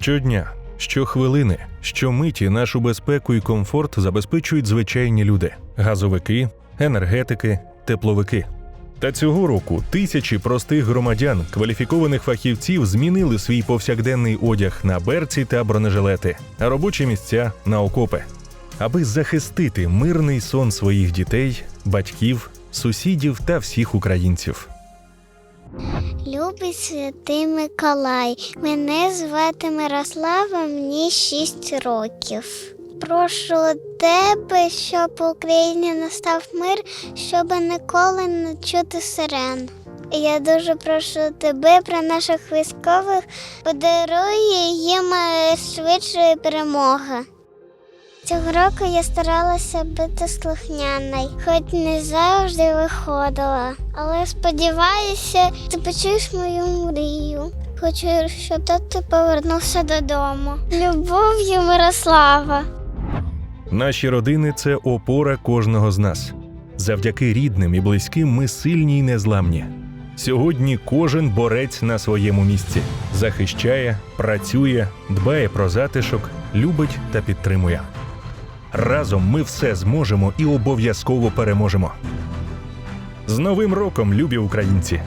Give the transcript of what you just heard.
Щодня, щохвилини, щомиті нашу безпеку і комфорт забезпечують звичайні люди: газовики, енергетики, тепловики. Та цього року тисячі простих громадян, кваліфікованих фахівців, змінили свій повсякденний одяг на берці та бронежилети, а робочі місця на окопи, аби захистити мирний сон своїх дітей, батьків, сусідів та всіх українців. Любий святий Миколай. Мене звати Мирослава, мені 6 років. Прошу тебе, щоб в Україні настав мир, щоб ніколи не чути сирен. Я дуже прошу тебе про наших військових, подаруй їм е, швидшої перемоги. Цього року я старалася бути слухняною, хоч не завжди виходила. Але сподіваюся, ти почуєш мою мрію. Хочу, щоб тато повернувся додому. Любов'ю Мирослава. Наші родини це опора кожного з нас. Завдяки рідним і близьким ми сильні й незламні. Сьогодні кожен борець на своєму місці захищає, працює, дбає про затишок, любить та підтримує. Разом ми все зможемо і обов'язково переможемо. З Новим роком, любі українці!